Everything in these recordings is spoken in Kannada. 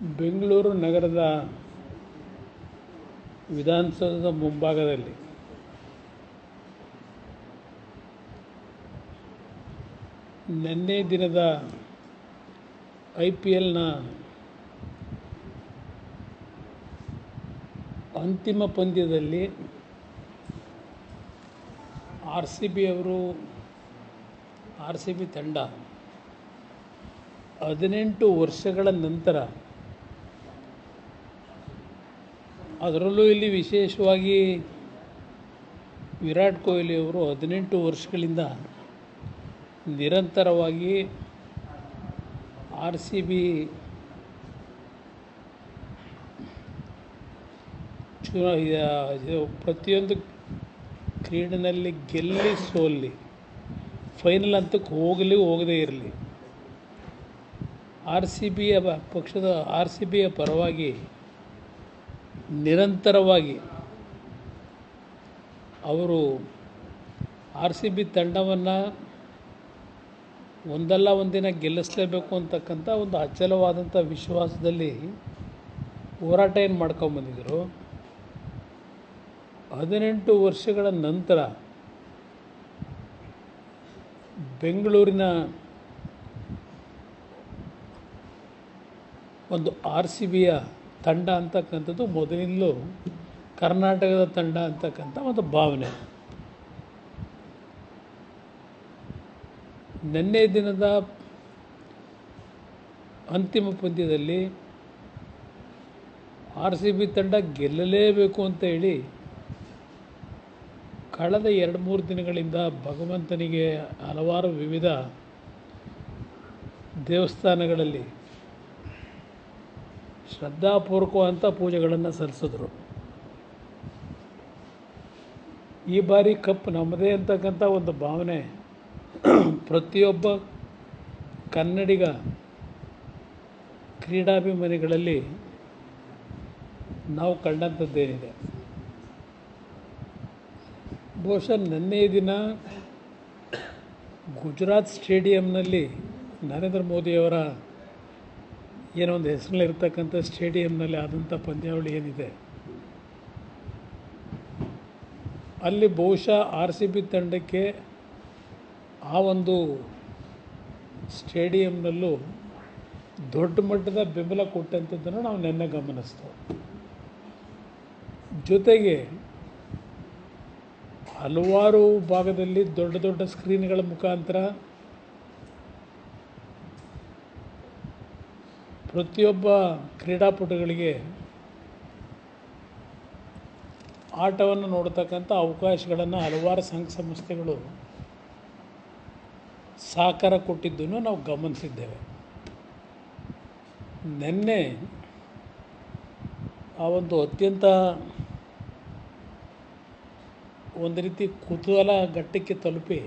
ಬೆಂಗಳೂರು ನಗರದ ವಿಧಾನಸೌಧದ ಮುಂಭಾಗದಲ್ಲಿ ನಿನ್ನೆ ದಿನದ ಐ ಪಿ ಎಲ್ನ ಅಂತಿಮ ಪಂದ್ಯದಲ್ಲಿ ಆರ್ ಸಿ ಬಿ ಅವರು, ಆರ್ ಸಿ ಬಿ ತಂಡ ಹದಿನೆಂಟು ವರ್ಷಗಳ ನಂತರ ಅದರಲ್ಲೂ ಇಲ್ಲಿ ವಿಶೇಷವಾಗಿ ವಿರಾಟ್ ಕೊಹ್ಲಿ ಅವರು ಹದಿನೆಂಟು ವರ್ಷಗಳಿಂದ ನಿರಂತರವಾಗಿ ಆರ್ ಸಿ ಬಿ ಪ್ರತಿಯೊಂದು ಕ್ರೀಡೆಯಲ್ಲಿ ಗೆಲ್ಲಿ ಸೋಲ್ಲಿ ಫೈನಲ್ ಹಂತಕ್ಕೆ ಹೋಗಲಿ ಹೋಗದೇ ಇರಲಿ ಆರ್ ಸಿ ಬಿಯ ಪಕ್ಷದ ಆರ್ ಸಿ ಬಿಯ ಪರವಾಗಿ ನಿರಂತರವಾಗಿ ಅವರು ಆರ್ ಸಿ ಬಿ ತಂಡವನ್ನು ಒಂದಲ್ಲ ಒಂದಿನ ಗೆಲ್ಲಿಸಲೇಬೇಕು ಅಂತಕ್ಕಂಥ ಒಂದು ಅಚಲವಾದಂಥ ವಿಶ್ವಾಸದಲ್ಲಿ ಹೋರಾಟ ಏನು ಮಾಡ್ಕೊಂಬಂದಿದ್ದರು ಹದಿನೆಂಟು ವರ್ಷಗಳ ನಂತರ ಬೆಂಗಳೂರಿನ ಒಂದು ಆರ್ ಸಿ ಬಿಯ ತಂಡ ಅಂತಕ್ಕಂಥದ್ದು ಮೊದಲಿಂದಲೂ ಕರ್ನಾಟಕದ ತಂಡ ಅಂತಕ್ಕಂಥ ಒಂದು ಭಾವನೆ. ನಿನ್ನೆ ದಿನದ ಅಂತಿಮ ಪಂದ್ಯದಲ್ಲಿ ಆರ್ ಸಿ ಬಿ ತಂಡ ಗೆಲ್ಲಲೇಬೇಕು ಅಂತ ಹೇಳಿ ಕಳೆದ ಎರಡು ಮೂರು ದಿನಗಳಿಂದ ಭಗವಂತನಿಗೆ ಹಲವಾರು ವಿವಿಧ ದೇವಸ್ಥಾನಗಳಲ್ಲಿ ಶ್ರದ್ಧಾಪೂರ್ವಕವಂತ ಪೂಜೆಗಳನ್ನು ಸಲ್ಲಿಸಿದ್ರು. ಈ ಬಾರಿ ಕಪ್ ನಮ್ಮದೇ ಅಂತಕ್ಕಂಥ ಒಂದು ಭಾವನೆ, ಪ್ರತಿಯೊಬ್ಬ ಕನ್ನಡಿಗ ಕ್ರೀಡಾಭಿಮಾನಿಗಳಲ್ಲಿ ನಾವು ಕಂಡಂಥದ್ದೇನಿದೆ. ಬಹುಶಃ ನಿನ್ನೆಯ ದಿನ ಗುಜರಾತ್ ಸ್ಟೇಡಿಯಂನಲ್ಲಿ ನರೇಂದ್ರ ಮೋದಿಯವರ ಏನೋ ಒಂದು ಹೆಸರಲ್ಲಿರ್ತಕ್ಕಂಥ ಸ್ಟೇಡಿಯಂನಲ್ಲಿ ಆದಂಥ ಪಂದ್ಯಾವಳಿ ಏನಿದೆ? ಅಲ್ಲಿ ಬಹುಶಃ ಆರ್ ಸಿ ಬಿ ತಂಡಕ್ಕೆ ಆ ಒಂದು ಸ್ಟೇಡಿಯಂನಲ್ಲೂ ದೊಡ್ಡ ಮಟ್ಟದ ಬೆಂಬಲ ಕೊಟ್ಟಂಥದ್ದನ್ನು ನಾವು ನೆನ್ನೆ ಗಮನಿಸ್ತೇವೆ ಜೊತೆಗೆ ಹಲವಾರು ಭಾಗದಲ್ಲಿ ದೊಡ್ಡ ದೊಡ್ಡ ಸ್ಕ್ರೀನ್ಗಳ ಮುಖಾಂತರ ಪ್ರತಿಯೊಬ್ಬ ಕ್ರೀಡಾಪಟುಗಳಿಗೆ ಆಟವನ್ನು ನೋಡತಕ್ಕಂಥ ಅವಕಾಶಗಳನ್ನು ಹಲವಾರು ಸಂಘ ಸಂಸ್ಥೆಗಳು ಸಹಕಾರ ಕೊಟ್ಟಿದ್ದನ್ನು ನಾವು ಗಮನಿಸಿದ್ದೇವೆ. ನಿನ್ನೆ ಆ ಒಂದು ಅತ್ಯಂತ ಒಂದು ರೀತಿ ಕುತೂಹಲ ಘಟ್ಟಕ್ಕೆ ತಲುಪಿ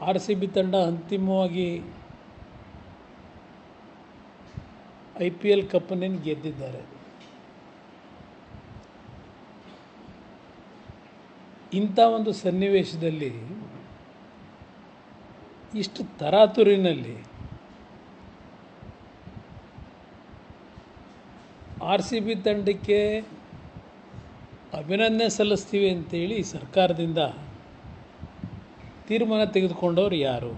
ಆರ್ ಸಿ ಬಿ ತಂಡ ಅಂತಿಮವಾಗಿ ಐ ಪಿ ಎಲ್ ಕಪ್ಪನ್ನೇನು ಗೆದ್ದಿದ್ದಾರೆ. ಇಂಥ ಒಂದು ಸನ್ನಿವೇಶದಲ್ಲಿ ಇಷ್ಟು ತರಾತುರಿನಲ್ಲಿ ಆರ್ ಸಿ ಬಿ ತಂಡಕ್ಕೆ ಅಭಿನಂದನೆ ಸಲ್ಲಿಸ್ತೀವಿ ಅಂತೇಳಿ ಸರ್ಕಾರದಿಂದ ತೀರ್ಮಾನ ತೆಗೆದುಕೊಂಡವರು ಯಾರು?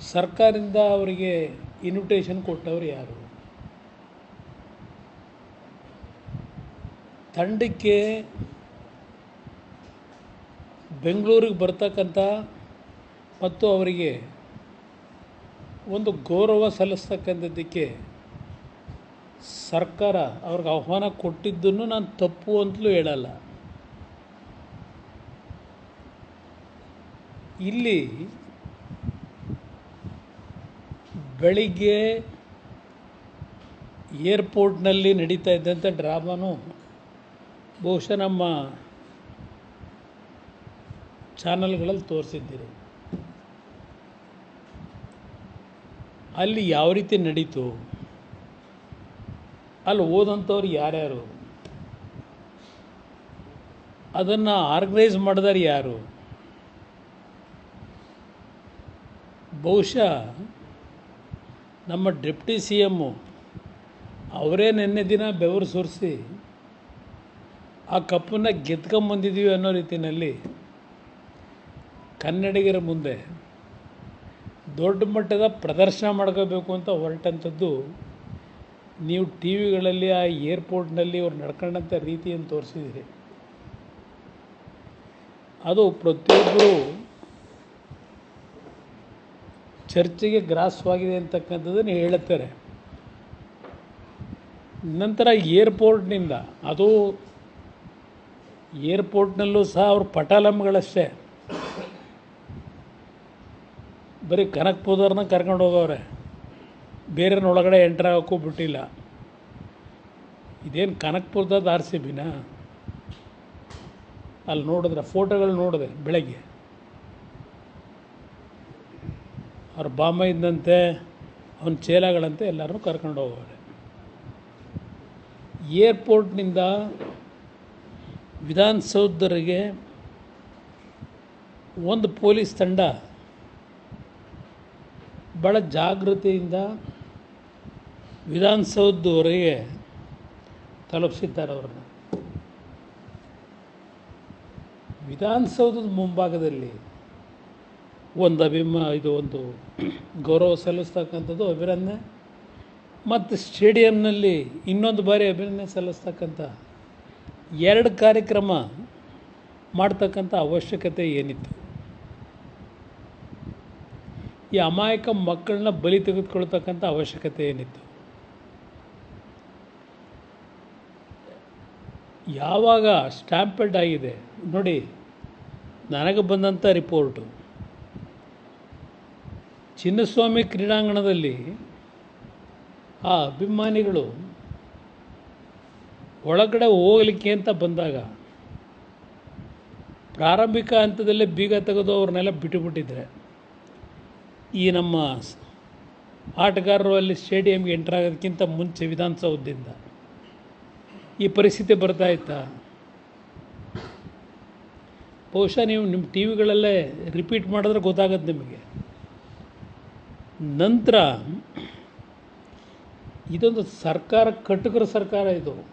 ಸರ್ಕಾರದಿಂದ ಅವರಿಗೆ ಇನ್ವಿಟೇಷನ್ ಕೊಟ್ಟವ್ರು ಯಾರು? ತಂಡಕ್ಕೆ ಬೆಂಗಳೂರಿಗೆ ಬರ್ತಕ್ಕಂಥ ಮತ್ತು ಅವರಿಗೆ ಒಂದು ಗೌರವ ಸಲ್ಲಿಸ್ತಕ್ಕಂಥದ್ದಕ್ಕೆ ಸರ್ಕಾರ ಅವ್ರಿಗೆ ಆಹ್ವಾನ ಕೊಟ್ಟಿದ್ದನ್ನು ನಾನು ತಪ್ಪು ಅಂತಲೂ ಹೇಳಲ್ಲ. ಇಲ್ಲಿ ಬೆಳಿಗ್ಗೆ ಏರ್ಪೋರ್ಟ್ನಲ್ಲಿ ನಡೀತಾ ಇದ್ದಂಥ ಡ್ರಾಮಾನು ಬಹುಶಃ ನಮ್ಮ ಚಾನಲ್ಗಳಲ್ಲಿ ತೋರಿಸಿದ್ದೀರಿ. ಅಲ್ಲಿ ಯಾವ ರೀತಿ ನಡೀತು? ಅಲ್ಲಿ ಓದಂಥವ್ರು ಯಾರ್ಯಾರು? ಅದನ್ನು ಆರ್ಗನೈಸ್ ಮಾಡಿದಾರೆ ಯಾರು? ಬಹುಶಃ ನಮ್ಮ ಡೆಪ್ಟಿ ಸಿ ಎಮ್ಮು ಅವರೇ ನಿನ್ನೆ ದಿನ ಬೆವರು ಸುರಿಸಿ ಆ ಕಪ್ಪನ್ನು ಗೆದ್ಕೊಂಬಂದಿದ್ದೀವಿ ಅನ್ನೋ ರೀತಿಯಲ್ಲಿ ಕನ್ನಡಿಗರ ಮುಂದೆ ದೊಡ್ಡ ಮಟ್ಟದ ಪ್ರದರ್ಶನ ಮಾಡ್ಕೋಬೇಕು ಅಂತ ಹೊರಟಂಥದ್ದು ನೀವು ಟಿ ವಿಗಳಲ್ಲಿ, ಆ ಏರ್ಪೋರ್ಟ್ನಲ್ಲಿ ಅವ್ರು ನಡ್ಕೊಂಡಂಥ ರೀತಿಯನ್ನು ತೋರಿಸಿದಿರಿ ಅದು ಪ್ರತಿಯೊಬ್ಬರು ಚರ್ಚೆಗೆ ಗ್ರಾಸವಾಗಿದೆ ಅಂತಕ್ಕಂಥದ್ದನ್ನು ಹೇಳುತ್ತಾರೆ. ನಂತರ ಏರ್ಪೋರ್ಟ್ನಿಂದ, ಅದು ಏರ್ಪೋರ್ಟ್ನಲ್ಲೂ ಸಹ ಅವ್ರ ಪಟಾಲಮ್ಗಳಷ್ಟೇ. ಬರೀ ಕನಕ್ಪುರದವ್ರನ್ನ ಕರ್ಕೊಂಡು ಹೋಗವ್ರೆ. ಎಂಟ್ರ್ ಆಗೋಕ್ಕೂ ಬಿಟ್ಟಿಲ್ಲ. ಇದೇನು ಕನಕ್ಪುರದ ಆರ್ ಸಿ ಬಿನಾ ಅಲ್ಲಿ ನೋಡಿದ್ರೆ, ಫೋಟೋಗಳು ನೋಡಿದೆ ಬೆಳಗ್ಗೆ. ಅವ್ರ ಬಾಮ ಇದ್ದಂತೆ, ಅವನ ಚೇಲಾಗಳಂತೆ ಎಲ್ಲರೂ ಕರ್ಕೊಂಡು ಹೋಗೋರೆ ಏರ್ಪೋರ್ಟ್ನಿಂದ ವಿಧಾನಸೌಧರಿಗೆ ಒಂದು ಪೊಲೀಸ್ ತಂಡ ಭಾಳ ಜಾಗೃತಿಯಿಂದ ವಿಧಾನಸೌಧವರೆಗೆ ತಲುಪಿಸಿದ್ದಾರೆ ಅವ್ರನ್ನ. ವಿಧಾನಸೌಧದ ಮುಂಭಾಗದಲ್ಲಿ ಒಂದು ಅಭಿಮ, ಇದು ಒಂದು ಗೌರವ ಸಲ್ಲಿಸ್ತಕ್ಕಂಥದ್ದು ಅಭಿನಂದನೆ. ಮತ್ತು ಸ್ಟೇಡಿಯಂನಲ್ಲಿ ಇನ್ನೊಂದು ಬಾರಿ ಅಭಿನಂದನೆ ಸಲ್ಲಿಸ್ತಕ್ಕಂಥ ಎರಡು ಕಾರ್ಯಕ್ರಮ ಮಾಡ್ತಕ್ಕಂಥ ಅವಶ್ಯಕತೆ ಏನಿತ್ತು? ಈ ಅಮಾಯಕ ಮಕ್ಕಳನ್ನ ಬಲಿ ತೆಗೆದುಕೊಳ್ತಕ್ಕಂಥ ಅವಶ್ಯಕತೆ ಏನಿತ್ತು? ಯಾವಾಗ ಸ್ಟ್ಯಾಂಪೆಡ್ ಆಗಿದೆ? ನೋಡಿ, ನನಗೆ ಬಂದಂಥ ರಿಪೋರ್ಟು. ಚಿನ್ನಸ್ವಾಮಿ ಕ್ರೀಡಾಂಗಣದಲ್ಲಿ ಆ ಅಭಿಮಾನಿಗಳು ಒಳಗಡೆ ಹೋಗಲಿಕ್ಕೆ ಅಂತ ಬಂದಾಗ ಪ್ರಾರಂಭಿಕ ಹಂತದಲ್ಲೇ ಬೀಗ ತೆಗೆದು ಅವ್ರನ್ನೆಲ್ಲ ಬಿಟ್ಟುಬಿಟ್ಟಿದ್ರೆ ಈ ನಮ್ಮ ಆಟಗಾರರು ಅಲ್ಲಿ ಸ್ಟೇಡಿಯಂಗೆ ಎಂಟರ್ ಆಗೋದಕ್ಕಿಂತ ಮುಂಚೆ ವಿಧಾನಸೌಧದಿಂದ ಈ ಪರಿಸ್ಥಿತಿ ಬರ್ತಾ ಇತ್ತಾ. ಬಹುಶಃ ನೀವು ನಿಮ್ಮ ಟಿ ವಿಗಳಲ್ಲೇ ರಿಪೀಟ್ ಮಾಡಿದ್ರೆ ಗೊತ್ತಾಗತ್ತೆ ನಿಮಗೆ. ನಂತರ ಇದೊಂದು ಸರ್ಕಾರ, ಕಟುಕರ ಸರ್ಕಾರ ಇದು.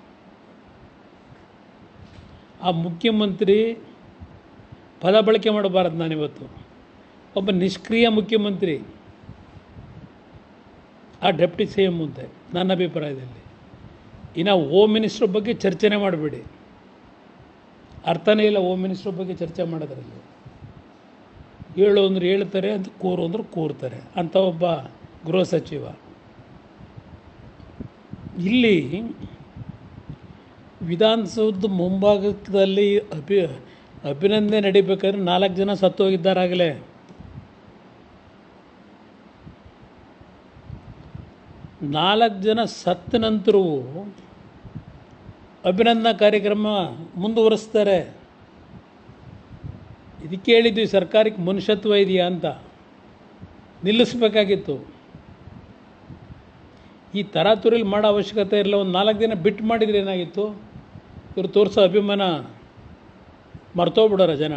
ಆ ಮುಖ್ಯಮಂತ್ರಿ ಪದ ಬಳಕೆ ಮಾಡಬಾರದು ನಾನಿವತ್ತು. ಒಬ್ಬ ನಿಷ್ಕ್ರಿಯ ಮುಖ್ಯಮಂತ್ರಿ, ಆ ಡೆಪ್ಟಿ ಸಿ ಎಂ ಮುಂದೆ, ನನ್ನ ಅಭಿಪ್ರಾಯದಲ್ಲಿ. ಇನ್ನು ಹೋಮ್ ಮಿನಿಸ್ಟ್ರ್ ಬಗ್ಗೆ ಚರ್ಚೆನೇ ಮಾಡಬೇಡಿ. ಅರ್ಥನೇ ಇಲ್ಲ ಹೋಮ್ ಮಿನಿಸ್ಟ್ರ್ ಬಗ್ಗೆ ಚರ್ಚೆ ಮಾಡೋದ್ರಲ್ಲಿ. ಹೇಳು ಅಂದ್ರೆ ಹೇಳ್ತಾರೆ, ಅಂತ ಕೂರು ಅಂದ್ರೆ ಕೂರ್ತಾರೆ. ಅಂತ ಒಬ್ಬ ಗೃಹ ಸಚಿವ. ಇಲ್ಲಿ ವಿಧಾನಸೌಧದ ಮುಂಭಾಗದಲ್ಲಿ ಅಭಿ, ಅಭಿನಂದನೆ ನಡಿಬೇಕಾದ್ರೆ ನಾಲ್ಕು ಜನ ಸತ್ತು ಹೋಗಿದ್ದಾರಾಗಲೇ ನಾಲ್ಕು ಜನ ಸತ್ತ ನಂತರವೂ ಅಭಿನಂದನಾ ಕಾರ್ಯಕ್ರಮ ಮುಂದುವರಿಸ್ತಾರೆ. ಇದಕ್ಕೆ ಹೇಳಿದ್ವಿ ಸರ್ಕಾರಕ್ಕೆ ಮನುಷ್ಯತ್ವ ಇದೆಯಾ ಅಂತ ನಿಲ್ಲಿಸ್ಬೇಕಾಗಿತ್ತು. ಈ ತರಾತುರಿಲಿ ಮಾಡೋ ಅವಶ್ಯಕತೆ ಇರಲ್ಲ, ಒಂದು ನಾಲ್ಕು ದಿನ ಬಿಟ್ಟು ಮಾಡಿದರೆ ಏನಾಗಿತ್ತು? ಇವರು ತೋರಿಸೋ ಅಭಿಮಾನ ಮರ್ತೋಗ್ಬಿಡೋರ ಜನ.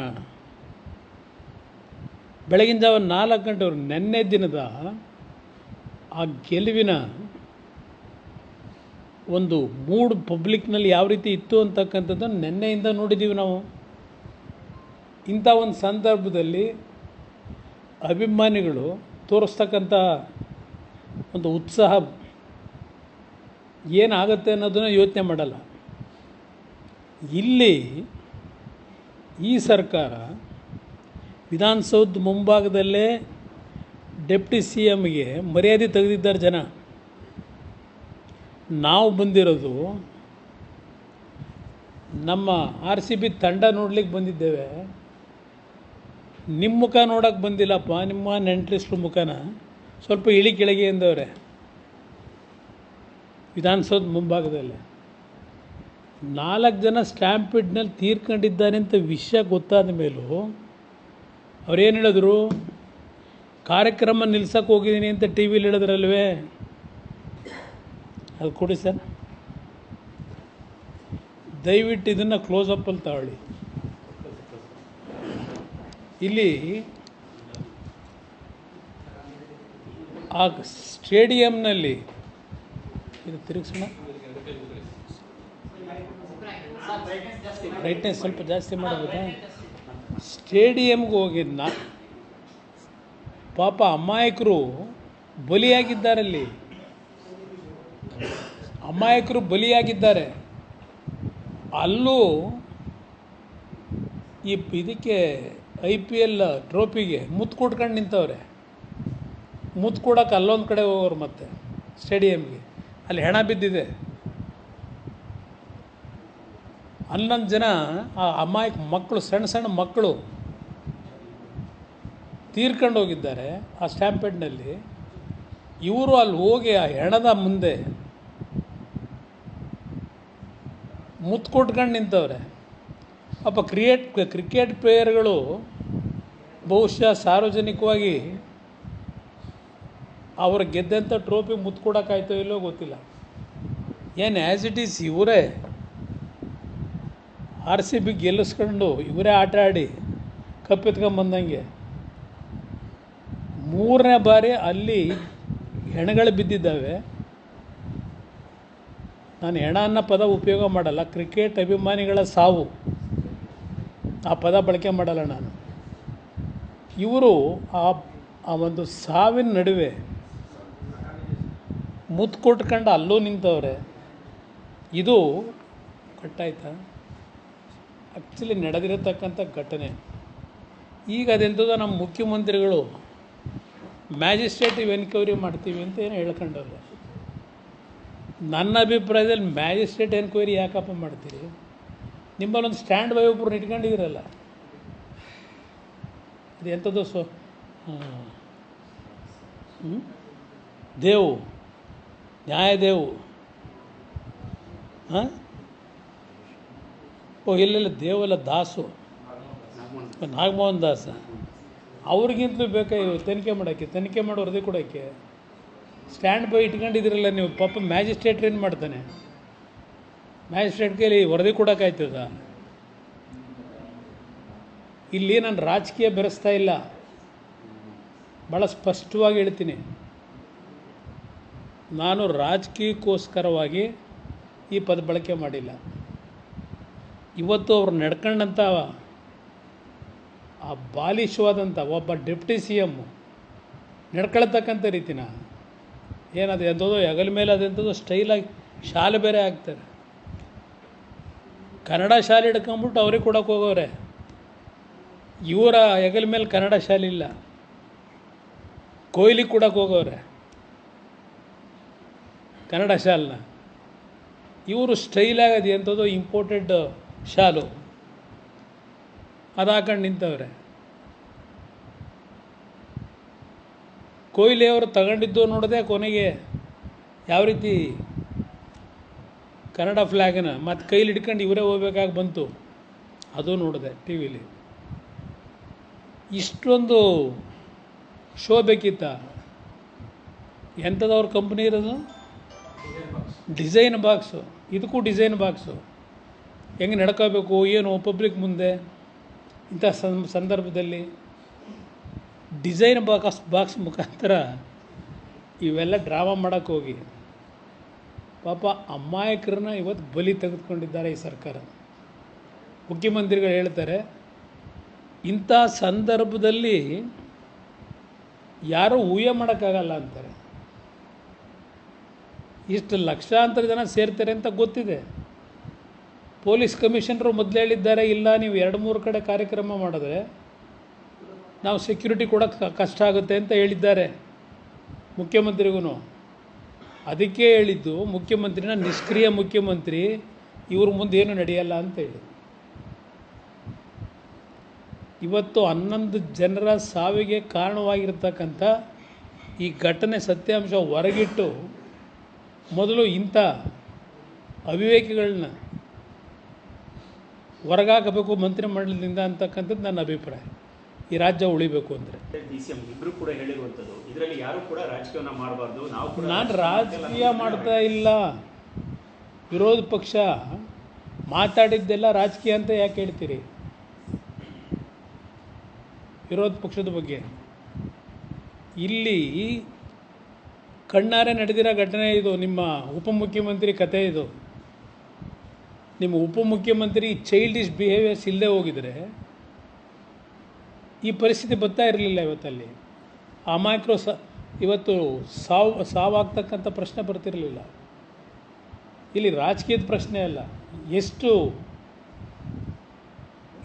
ಬೆಳಗಿನ ಜಾವ ನಾಲ್ಕು ಅವರು ನೆನ್ನೆ ದಿನದ ಆ ಗೆಲುವಿನ ಒಂದು ಮೂಡ್ ಪಬ್ಲಿಕ್ನಲ್ಲಿ ಯಾವ ರೀತಿ ಇತ್ತು ಅಂತಕ್ಕಂಥದ್ದನ್ನು ನೆನ್ನೆಯಿಂದ ನೋಡಿದ್ದೀವಿ ನಾವು. ಇಂಥ ಒಂದು ಸಂದರ್ಭದಲ್ಲಿ ಅಭಿಮಾನಿಗಳು ತೋರಿಸ್ತಕ್ಕಂಥ ಒಂದು ಉತ್ಸಾಹ ಏನಾಗುತ್ತೆ ಅನ್ನೋದನ್ನು ಯೋಚನೆ ಮಾಡಲ್ಲ. ಇಲ್ಲಿ ಈ ಸರ್ಕಾರ ವಿಧಾನಸೌಧ ಮುಂಭಾಗದಲ್ಲೇ ಡೆಪ್ಟಿ ಸಿ ಎಮ್ಗೆ ಮರ್ಯಾದೆ ತೆಗೆದಿದ್ದಾರೆ ಜನ. ನಾವು ಬಂದಿರೋದು ನಮ್ಮ ಆರ್ ಸಿ ಬಿ ತಂಡ ನೋಡ್ಲಿಕ್ಕೆ ಬಂದಿದ್ದೇವೆ. ನಿಮ್ಮ ಮುಖ ನೋಡೋಕ್ಕೆ ಬಂದಿಲ್ಲಪ್ಪ, ನಿಮ್ಮ ನೆಂಟ್ರಿಸ್ಟ್ರ ಮುಖನ ಸ್ವಲ್ಪ ಇಳಿ ಕೆಳಗೆ ಎಂದವ್ರೆ. ವಿಧಾನಸೌಧ ಮುಂಭಾಗದಲ್ಲಿ. ನಾಲ್ಕು ಜನ ಸ್ಟ್ಯಾಂಪಿಡ್ನಲ್ಲಿ ತೀರ್ಕೊಂಡಿದ್ದಾನೆ ಅಂತ ವಿಷಯ ಗೊತ್ತಾದ ಮೇಲೂ ಅವ್ರೇನು ಹೇಳಿದ್ರು? ಕಾರ್ಯಕ್ರಮ ನಿಲ್ಸಕ್ಕೆ ಹೋಗಿದ್ದೀನಿ ಅಂತ ಟಿ ವಿಲಿ ಹೇಳಿದ್ರಲ್ವೇ? ಅದು ಕೊಡಿ ಸರ್. ದಯವಿಟ್ಟು ಇದನ್ನು ಕ್ಲೋಸಪ್ಪಲ್ಲಿ ತಗೊಳ್ಳಿ ಇಲ್ಲಿ ಆ ಸ್ಟೇಡಿಯಂನಲ್ಲಿ ಇದು ತಿರುಗಿಸೋಣ. ಬ್ರೈಟ್ನೆಸ್ ಸ್ವಲ್ಪ ಜಾಸ್ತಿ ಮಾಡಬೇಕಾ? ಸ್ಟೇಡಿಯಂಗೆ ಹೋಗಿದ್ನ. ಪಾಪ ಅಮಾಯಕರು ಬಲಿಯಾಗಿದ್ದಾರಲ್ಲಿ. ಅಮಾಯಕರು ಬಲಿಯಾಗಿದ್ದಾರೆ. ಅಲ್ಲೂ ಈ ಇದಕ್ಕೆ ಐ ಪಿ ಎಲ್ ಟ್ರೋಫಿಗೆ ಮುತ್ತು ಕೊಟ್ಕೊಂಡು ನಿಂತವ್ರೆ. ಮುತ್ತು ಕೊಡೋಕೆ ಅಲ್ಲೊಂದು ಕಡೆ ಹೋಗೋರು ಮತ್ತೆ ಸ್ಟೇಡಿಯಮ್ಗೆ ಅಲ್ಲಿ ಹೆಣ ಬಿದ್ದಿದೆ. ಹನ್ನೊಂದು ಜನ ಆ ಅಮಾಯಕ ಮಕ್ಕಳು ಸಣ್ಣ ಸಣ್ಣ ಮಕ್ಕಳು ತೀರ್ಕೊಂಡು ಹೋಗಿದ್ದಾರೆ ಆ ಸ್ಟ್ಯಾಂಪೆಡ್ನಲ್ಲಿ. ಇವರು ಅಲ್ಲಿ ಹೋಗಿ ಆ ಹೆಣದ ಮುಂದೆ ಮುತ್ತು ಕೊಟ್ಕೊಂಡು ನಿಂತವ್ರೆ. ಪಾಪ ಕ್ರಿಯೇಟ್, ಕ್ರಿಕೆಟ್ ಪ್ಲೇಯರ್ಗಳು ಬಹುಶಃ ಸಾರ್ವಜನಿಕವಾಗಿ ಅವ್ರು ಗೆದ್ದಂಥ ಟ್ರೋಫಿ ಮುತ್ತು ಕೊಡೋಕ್ಕಾಯ್ತೋ ಇಲ್ಲೋ ಗೊತ್ತಿಲ್ಲ. ಏನು ಆ್ಯಸ್ ಇಟ್ ಈಸ್ ಇವರೇ ಆರ್ ಸಿ ಬಿ ಗೆಲ್ಲಿಸ್ಕೊಂಡು ಇವರೇ ಆಟ ಆಡಿ ಕಪ್ಪೆತ್ಕೊಂಬಂದಂಗೆ ಮೂರನೇ ಬಾರಿ ಅಲ್ಲಿ ಹೆಣಗಳು ಬಿದ್ದಿದ್ದಾವೆ. ನಾನು ಹೆಣ ಅನ್ನೋ ಪದ ಉಪಯೋಗ ಮಾಡಲ್ಲ, ಕ್ರಿಕೆಟ್ ಅಭಿಮಾನಿಗಳ ಸಾವು. ಆ ಪದ ಬಳಕೆ ಮಾಡಲ್ಲ ನಾನು. ಇವರು ಆ ಆ ಒಂದು ಸಾವಿನ ನಡುವೆ ಮುತ್ತು ಕೊಟ್ಕಂಡು ಅಲ್ಲೂ ನಿಂತವ್ರೆ. ಇದು ಕಟ್ಟಾಯ್ತಾ? ಆ್ಯಕ್ಚುಲಿ ನಡೆದಿರತಕ್ಕಂಥ ಘಟನೆ. ಈಗ ಅದೆಂಥದ್ದು ನಮ್ಮ ಮುಖ್ಯಮಂತ್ರಿಗಳು ಮ್ಯಾಜಿಸ್ಟ್ರೇಟಿವ್ ಎನ್ಕ್ವೈರಿ ಮಾಡ್ತೀವಿ ಅಂತ ಏನು ಹೇಳ್ಕೊಂಡವ್ರೆ. ನನ್ನ ಅಭಿಪ್ರಾಯದಲ್ಲಿ ಮ್ಯಾಜಿಸ್ಟ್ರೇಟ್ ಎನ್ಕ್ವೈರಿ ಯಾಕಪ್ಪ ಮಾಡ್ತೀರಿ? ನಿಮ್ಮಲ್ಲೊಂದು ಸ್ಟ್ಯಾಂಡ್ ಬೈ ಒಬ್ಬರು ಇಟ್ಕೊಂಡಿದ್ದೀರಲ್ಲ. ಅದು ಎಂಥದ್ದು ಸೊ? ದೇವು. ನ್ಯಾಯದೇವು. ಹಾಂ? ಓ ಇಲ್ಲೆಲ್ಲ ದೇವಲ್ಲ ದಾಸು. ನಾಗಮೋಹನ್ ದಾಸ. ಅವ್ರಿಗಿಂತಲೂ ಬೇಕಾ ತನಿಖೆ ಮಾಡೋಕ್ಕೆ? ತನಿಖೆ ಮಾಡೋ ವರದಿ ಕೊಡೋಕ್ಕೆ? ಸ್ಟ್ಯಾಂಡ್ ಬೈ ಇಟ್ಕೊಂಡಿದ್ದೀರಲ್ಲ ನೀವು, ಪಾಪ ಮ್ಯಾಜಿಸ್ಟ್ರೇಟ್ ಏನು ಮಾಡ್ತಾನೆ? ಮ್ಯಾಜಿಸ್ಟ್ರೇಟ್ ಕೈಲಿ ವರದಿ ಕೊಡೋಕ್ಕಾಯ್ತದ? ಇಲ್ಲಿ ನಾನು ರಾಜಕೀಯ ಬೆರೆಸ್ತಾ ಇಲ್ಲ. ಭಾಳ ಸ್ಪಷ್ಟವಾಗಿ ಹೇಳ್ತೀನಿ. ನಾನು ರಾಜಕೀಯಕ್ಕೋಸ್ಕರವಾಗಿ ಈ ಪದ ಬಳಕೆ ಮಾಡಿಲ್ಲ. ಇವತ್ತು ಅವ್ರು ನಡ್ಕೊಂಡಂಥ ಆ ಬಾಲಿಶವಾದಂಥ ಒಬ್ಬ ಡೆಪ್ಟಿ ಸಿ ಎಮ್ಮು ನಡ್ಕೊಳ್ತಕ್ಕಂಥ ರೀತಿನ, ಏನದು ಎಂಥದೋ ಹೆಗಲ ಮೇಲೆ ಅದೆಂಥದೋ ಸ್ಟೈಲಾಗಿ ಶಾಲೆ ಬೇರೆ ಹಾಕ್ತಾರೆ ಕನ್ನಡ ಶಾಲೆ ಹಿಡ್ಕೊಂಬಿಟ್ಟು ಅವ್ರಿಗೆ ಕೊಡೋಕೆ ಹೋಗೋರೆ ಇವರ ಹೆಗಲ ಮೇಲೆ ಕನ್ನಡ ಶಾಲೆ ಇಲ್ಲ. ಕೊಹ್ಲಿ ಕೊಡೋಕೆ ಹೋಗೋರೆ ಕನ್ನಡ ಶಾಲನ. ಇವರು ಸ್ಟೈಲ್ ಆಗೋದು ಎಂಥದ್ದು ಇಂಪೋರ್ಟೆಡ್ ಶಾಲು. ಅದು ಹಾಕೊಂಡು ನಿಂತವ್ರೆ. ಕೊಹ್ಲಿ ಅವರು ತಗೊಂಡಿದ್ದು ನೋಡಿದೆ ಕೊನೆಗೆ ಯಾವ ರೀತಿ ಕನ್ನಡ ಫ್ಲ್ಯಾಗನ್ನು ಮತ್ತು ಕೈಲಿ ಹಿಡ್ಕೊಂಡು ಇವರೇ ಹೋಗ್ಬೇಕಾಗಿ ಬಂತು. ಅದು ನೋಡಿದೆ ಟಿ ವಿಲಿ. ಇಷ್ಟೊಂದು ಶೋ ಬೇಕಿತ್ತ? ಎಂಥದವ್ರ ಕಂಪ್ನಿ ಇರೋದು? Design box. ಇದಕ್ಕೂ ಡಿಸೈನ್ ಬಾಕ್ಸು. ಹೆಂಗೆ ನಡ್ಕೋಬೇಕು, ಏನು ಪಬ್ಲಿಕ್ ಮುಂದೆ? ಇಂಥ ಸಂದರ್ಭದಲ್ಲಿ ಡಿಸೈನ್ ಬಾಕ್ಸ್ ಬಾಕ್ಸ್ ಮುಖಾಂತರ ಇವೆಲ್ಲ ಡ್ರಾಮಾ ಮಾಡೋಕ್ಕೆ ಹೋಗಿ. ಪಾಪ ಅಮಾಯಕರನ್ನ ಇವತ್ತು ಬಲಿ ತೆಗೆದುಕೊಂಡಿದ್ದಾರೆ ಈ ಸರ್ಕಾರ. ಮುಖ್ಯಮಂತ್ರಿಗಳು ಹೇಳ್ತಾರೆ, ಇಂಥ ಸಂದರ್ಭದಲ್ಲಿ ಯಾರೂ ಊಹೆ ಮಾಡೋಕ್ಕಾಗಲ್ಲ ಅಂತಾರೆ. ಇಷ್ಟು ಲಕ್ಷಾಂತರ ಜನ ಸೇರ್ತಾರೆ ಅಂತ ಗೊತ್ತಿದೆ. ಪೊಲೀಸ್ ಕಮಿಷನರು ಮೊದಲು ಹೇಳಿದ್ದಾರೆ, ಇಲ್ಲ, ನೀವು ಎರಡು ಮೂರು ಕಡೆ ಕಾರ್ಯಕ್ರಮ ಮಾಡಿದ್ರೆ ನಾವು ಸೆಕ್ಯೂರಿಟಿ ಕೊಡೋಕ್ಕೆ ಕಷ್ಟ ಆಗುತ್ತೆ ಅಂತ ಹೇಳಿದ್ದಾರೆ. ಮುಖ್ಯಮಂತ್ರಿಗೂ ಅದಕ್ಕೆ ಹೇಳಿದ್ದು ಮುಖ್ಯಮಂತ್ರಿನ ನಿಷ್ಕ್ರಿಯ ಮುಖ್ಯಮಂತ್ರಿ ಇವ್ರ ಮುಂದೆ ಏನು ನಡೆಯಲ್ಲ ಅಂತ ಹೇಳಿ. ಇವತ್ತು ಹನ್ನೊಂದು ಜನರ ಸಾವಿಗೆ ಕಾರಣವಾಗಿರ್ತಕ್ಕಂಥ ಈ ಘಟನೆ ಸತ್ಯಾಂಶ ಹೊರಗಿಟ್ಟು ಮೊದಲು ಇಂಥ ಅವಿವೇಕಿಗಳನ್ನ ಹೊರಗಾಕಬೇಕು ಮಂತ್ರಿಮಂಡಲದಿಂದ ಅಂತಕ್ಕಂಥದ್ದು ನನ್ನ ಅಭಿಪ್ರಾಯ. ಈ ರಾಜ್ಯ ಉಳಿಬೇಕು ಅಂದರೆ. ಕೂಡ ಹೇಳಿರುವಂಥದ್ದು ಇದರಲ್ಲಿ ಯಾರು ಕೂಡ ರಾಜಕೀಯವನ್ನ ಮಾಡಬಾರ್ದು ನಾವು ಕೂಡ ನಾನು ರಾಜಕೀಯ ಮಾಡ್ತಾ ಇಲ್ಲ. ವಿರೋಧ ಪಕ್ಷ ಮಾತಾಡಿದ್ದೆಲ್ಲ ರಾಜಕೀಯ ಅಂತ ಯಾಕೆ ಹೇಳ್ತೀರಿ? ವಿರೋಧ ಪಕ್ಷದ ಬಗ್ಗೆ. ಇಲ್ಲಿ ಕಣ್ಣಾರೆ ನಡೆದಿರೋ ಘಟನೆ ಇದು ನಿಮ್ಮ ಉಪಮುಖ್ಯಮಂತ್ರಿ ಕತೆ ಇದು. ನಿಮ್ಮ ಉಪಮುಖ್ಯಮಂತ್ರಿ ಚೈಲ್ಡಿಶ್ ಬಿಹೇವಿಯರ್ಸ್ ಇಲ್ಲದೆ ಹೋಗಿದ್ರೆ ಈ ಪರಿಸ್ಥಿತಿ ಬರ್ತಾ ಇರಲಿಲ್ಲ ಇವತ್ತಲ್ಲಿ. ಅಮಾಯಕರು ಸ, ಇವತ್ತು ಸಾವು, ಸಾವಾಗ್ತಕ್ಕಂಥ ಪ್ರಶ್ನೆ ಬರ್ತಿರಲಿಲ್ಲ. ಇಲ್ಲಿ ರಾಜಕೀಯದ ಪ್ರಶ್ನೆ ಅಲ್ಲ. ಎಷ್ಟು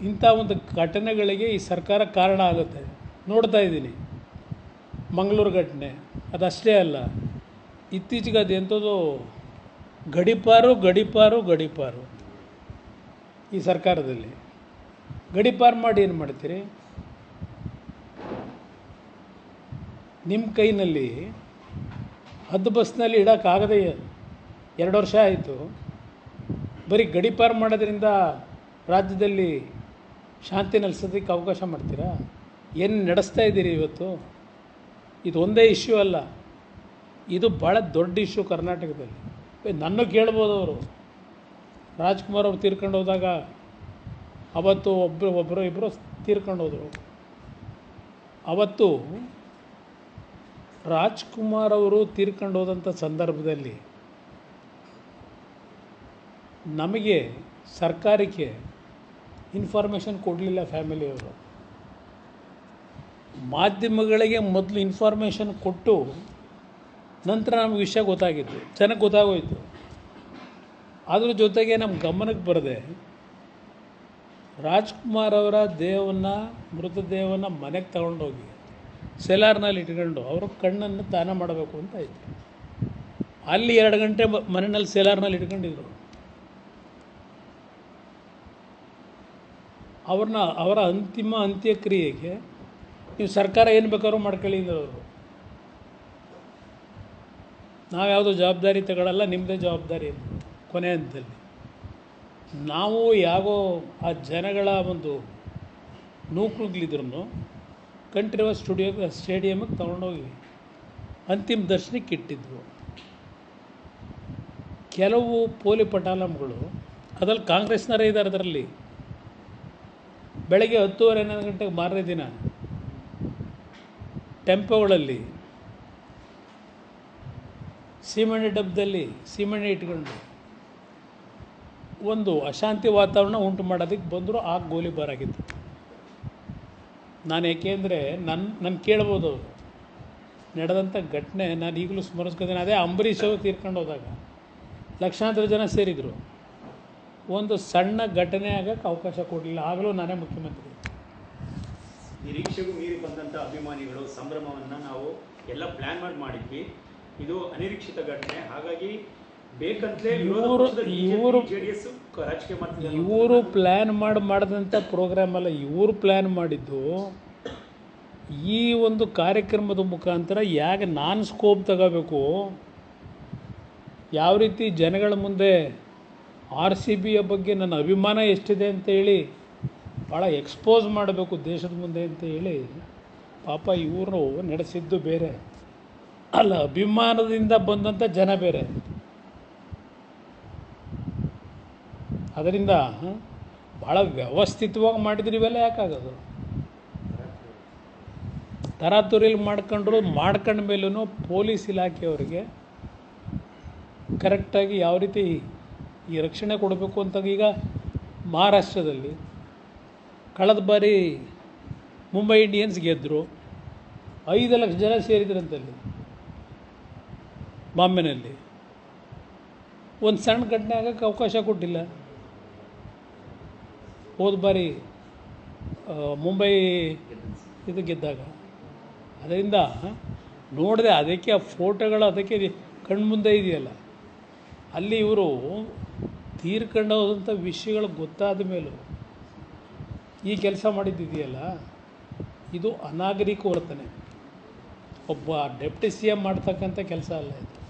ಇಂಥ ಒಂದು ಘಟನೆಗಳಿಗೆ ಈ ಸರ್ಕಾರ ಕಾರಣ ಆಗುತ್ತೆ. ನೋಡ್ತಾ ಇದ್ದೀನಿ. ಮಂಗಳೂರು ಘಟನೆ ಅದಷ್ಟೇ ಅಲ್ಲ. ಇತ್ತೀಚೆಗೆ ಅದು ಎಂಥದ್ದು ಗಡಿಪಾರು ಗಡಿಪಾರು ಗಡಿಪಾರು ಈ ಸರ್ಕಾರದಲ್ಲಿ. ಗಡಿಪಾರು ಮಾಡಿ ಏನು ಮಾಡ್ತೀರಿ? ನಿಮ್ಮ ಕೈನಲ್ಲಿ ಹದ್ದು ಬಸ್ನಲ್ಲಿ ಇಡೋಕ್ಕಾಗದೆ ಎರಡು ವರ್ಷ ಆಯಿತು. ಬರೀ ಗಡಿಪಾರು ಮಾಡೋದ್ರಿಂದ ರಾಜ್ಯದಲ್ಲಿ ಶಾಂತಿ ನೆಲೆಸೋದಕ್ಕೆ ಅವಕಾಶ ಮಾಡ್ತೀರಾ? ಏನು ನಡೆಸ್ತಾ ಇದ್ದೀರಿ ಇವತ್ತು? ಇದು ಒಂದೇ ಇಶ್ಯೂ ಅಲ್ಲ. ಇದು ಭಾಳ ದೊಡ್ಡ ಇಶ್ಯೂ ಕರ್ನಾಟಕದಲ್ಲಿ. ನನ್ನ ಕೇಳ್ಬೋದು ಅವರು. ರಾಜ್ಕುಮಾರ್ ಅವ್ರು ತೀರ್ಕೊಂಡು ಹೋದಾಗ ಅವತ್ತು ಒಬ್ಬರು ಒಬ್ಬರು ಇಬ್ಬರು ತೀರ್ಕೊಂಡು ಹೋದರು. ಅವತ್ತು ರಾಜ್ಕುಮಾರ್ ಅವರು ತೀರ್ಕೊಂಡು ಹೋದಂಥ ಸಂದರ್ಭದಲ್ಲಿ ನಮಗೆ ಸರ್ಕಾರಕ್ಕೆ ಇನ್ಫಾರ್ಮೇಷನ್ ಕೊಡಲಿಲ್ಲ ಫ್ಯಾಮಿಲಿಯವರು ಮಾಧ್ಯಮಗಳಿಗೆ ಮೊದಲು ಇನ್ಫಾರ್ಮೇಷನ್ ಕೊಟ್ಟು ನಂತರ ನಮಗೆ ವಿಷಯ ಗೊತ್ತಾಗಿತ್ತು, ಚೆನ್ನಾಗಿ ಗೊತ್ತಾಗೋಯಿತು. ಅದ್ರ ಜೊತೆಗೆ ನಮ್ಮ ಗಮನಕ್ಕೆ ಬರದೆ ರಾಜ್ಕುಮಾರ್ ಅವರ ದೇಹವನ್ನು, ಮೃತದೇಹವನ್ನು ಮನೆಗೆ ತಗೊಂಡೋಗಿ ಸೆಲಾರ್ನಲ್ಲಿ ಇಟ್ಕೊಂಡು ಅವರು ಕಣ್ಣನ್ನು ದಾನ ಮಾಡಬೇಕು ಅಂತ ಇತ್ತು ಅಲ್ಲಿ ಎರಡು ಗಂಟೆ ಮನೆಯಲ್ಲಿ ಸೆಲಾರ್ನಲ್ಲಿ ಇಟ್ಕೊಂಡಿದ್ರು. ಅವ್ರನ್ನ ಅವರ ಅಂತಿಮ ಅಂತ್ಯಕ್ರಿಯೆಗೆ ನೀವು ಸರ್ಕಾರ ಏನು ಬೇಕಾದ್ರೂ ಮಾಡ್ಕೊಳ್ಳಿ ಅವರು. ನಾವು ಯಾವುದೋ ಜವಾಬ್ದಾರಿ ತಗೊಳ್ಳಲ್ಲ ನಿಮ್ಮದೇ ಜವಾಬ್ದಾರಿ ಕೊನೆ ಹಂತದಲ್ಲಿ. ನಾವು ಯಾಗೋ ಆ ಜನಗಳ ಒಂದು ನೂಕುನುಗ್ಲಿದ್ರು ಕಂಠೀರವ ಸ್ಟುಡಿಯೋ ಸ್ಟೇಡಿಯಮ್ಗೆ ತೊಗೊಂಡೋಗಿ ಅಂತಿಮ ದರ್ಶನಕ್ಕೆ ಇಟ್ಟಿದ್ವು ಕೆಲವು ಪೋಲಿ ಪಟಾಲಮ್ಗಳು ಅದ್ರಲ್ಲಿ ಕಾಂಗ್ರೆಸ್ನವರೇ ಇದ್ದಾರೆ ಅದರಲ್ಲಿ. ಬೆಳಗ್ಗೆ ಹತ್ತುವರೆ, ಹನ್ನೊಂದು ಗಂಟೆಗೆ ಮಾರನೇ ದಿನ. ಟೆಂಪೋಗಳಲ್ಲಿ. ಸೀಮೆಣ್ಣೆ ಡಬ್ಬದಲ್ಲಿ ಸೀಮೆಣ್ಣೆ ಇಟ್ಕೊಂಡು. ಒಂದು ಅಶಾಂತಿ ವಾತಾವರಣ ಉಂಟು ಮಾಡೋದಕ್ಕೆ ಬಂದರೂ ಆ ಗೋಲಿಬಾರ್ ಆಗಿತ್ತು ನಾನು ಏಕೆಂದರೆ ನನ್ನ ನನ್ನ ಕೇಳ್ಬೋದು ಅವರು. ನಡೆದಂಥ ಘಟನೆ ನಾನು ಈಗಲೂ ಸ್ಮರಿಸ್ಕೊತೀನಿ. ಅದೇ ಅಂಬರೀಷ್ ಅವರು ತೀರ್ಕೊಂಡು ಹೋದಾಗ ಲಕ್ಷಾಂತರ ಜನ ಸೇರಿದರು. ಒಂದು ಸಣ್ಣ ಘಟನೆ ಆಗಕ್ಕೆ ಅವಕಾಶ ಕೊಡಲಿಲ್ಲ. ಆಗಲೂ ನಾನೇ ಮುಖ್ಯಮಂತ್ರಿ. ನಿರೀಕ್ಷೆಗೂ ಮೀರಿ ಬಂದಂಥ ಅಭಿಮಾನಿಗಳು ಸಂಭ್ರಮವನ್ನು ನಾವು ಎಲ್ಲ ಪ್ಲ್ಯಾನ್ ಮಾಡಿ ಮಾಡಿದ್ವಿ. ಇದು ಅನಿರೀಕ್ಷಿತ ಘಟನೆ. ಹಾಗಾಗಿ ಇವ್ರು- ಇವರು ಇವರು ಪ್ಲ್ಯಾನ್ ಮಾಡಿ ಮಾಡಿದಂಥ ಪ್ರೋಗ್ರಾಮ್ ಅಲ್ಲ ಇವರು ಪ್ಲ್ಯಾನ್ ಮಾಡಿದ್ದು ಈ ಒಂದು ಕಾರ್ಯಕ್ರಮದ ಮುಖಾಂತರ ಯಾಕೆ ನಾನು ಸ್ಕೋಪ್ ತಗೋಬೇಕು? ಯಾವ ರೀತಿ ಜನಗಳ ಮುಂದೆ ಆರ್ ಸಿ ಬಿಯ ಬಗ್ಗೆ ನನ್ನ ಅಭಿಮಾನ ಎಷ್ಟಿದೆ ಅಂತ ಹೇಳಿ ಭಾಳ ಎಕ್ಸ್ಪೋಸ್ ಮಾಡಬೇಕು ದೇಶದ ಮುಂದೆ ಅಂತ ಹೇಳಿ ಪಾಪ ಇವರು ನಡೆಸಿದ್ದು ಬೇರೆ. ಅಲ್ಲ ಅಭಿಮಾನದಿಂದ ಬಂದಂಥ ಜನ ಬೇರೆ. ಅದರಿಂದ ಭಾಳ ವ್ಯವಸ್ಥಿತವಾಗಿ ಮಾಡಿದ್ರೆ ಇವೆಲ್ಲ ಯಾಕಾಗೋದು? ತರಾತುರಿಲಿ ಮಾಡ್ಕೊಂಡ್ರು, ಮಾಡ್ಕೊಂಡ ಮೇಲೂ ಪೊಲೀಸ್ ಇಲಾಖೆಯವರಿಗೆ ಕರೆಕ್ಟಾಗಿ ಯಾವ ರೀತಿ ಈ ರಕ್ಷಣೆ ಕೊಡಬೇಕು ಅಂತ ಈಗ ಮಹಾರಾಷ್ಟ್ರದಲ್ಲಿ ಕಳೆದ ಬಾರಿ ಮುಂಬೈ ಇಂಡಿಯನ್ಸ್ ಗೆದ್ದರು ಐದು ಲಕ್ಷ ಜನ ಸೇರಿದ್ರಂತಲ್ಲಿ ಬಾಂಬೆನಲ್ಲಿ. ಒಂದು ಸಣ್ಣ ಘಟನೆ ಆಗೋಕ್ಕೆ ಅವಕಾಶ ಕೊಟ್ಟಿಲ್ಲ. ಹೋದ ಬಾರಿ ಮುಂಬೈ ಇದು ಗೆದ್ದಾಗ. ಅದರಿಂದ ನೋಡಿದೆ ಅದಕ್ಕೆ ಆ ಫೋಟೋಗಳು ಅದಕ್ಕೆ ಕಣ್ಮುಂದೆ ಇದೆಯಲ್ಲ. ಅಲ್ಲಿ ಇವರು ತೀರ್ಕೊಂಡು ಹೋದಂಥ ವಿಷಯಗಳು ಗೊತ್ತಾದ ಮೇಲೂ ಈ ಕೆಲಸ ಮಾಡಿದ್ದಿದೆಯಲ್ಲ, ಇದು ಅನಾಗರಿಕ ವರ್ತನೆ. ಒಬ್ಬ ಡೆಪ್ಟಿ ಸಿ ಎಂ ಮಾಡ್ತಕ್ಕಂಥ ಕೆಲಸ ಅಲ್ಲ ಇದು.